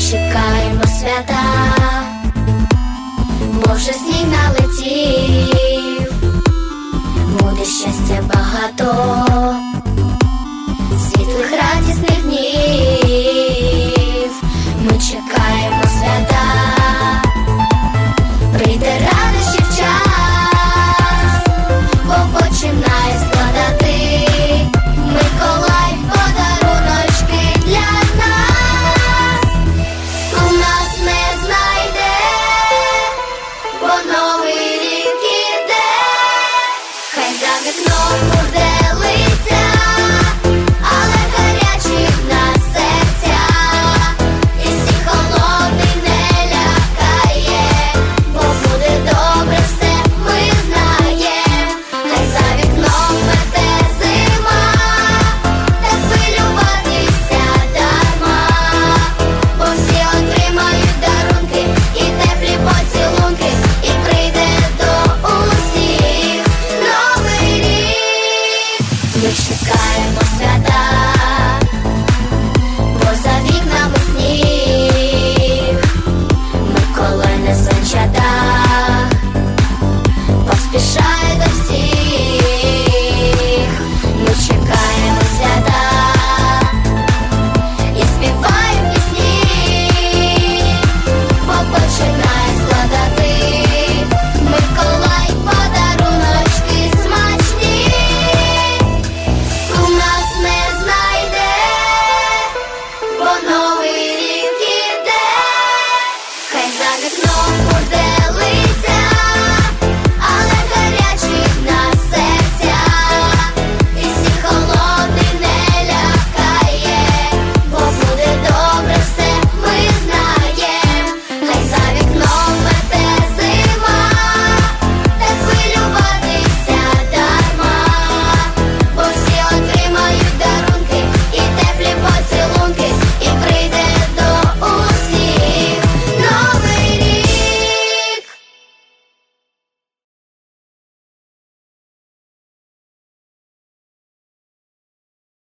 чекаємо свята, бо з сніг налетіть. вікно буде. За вікном буде.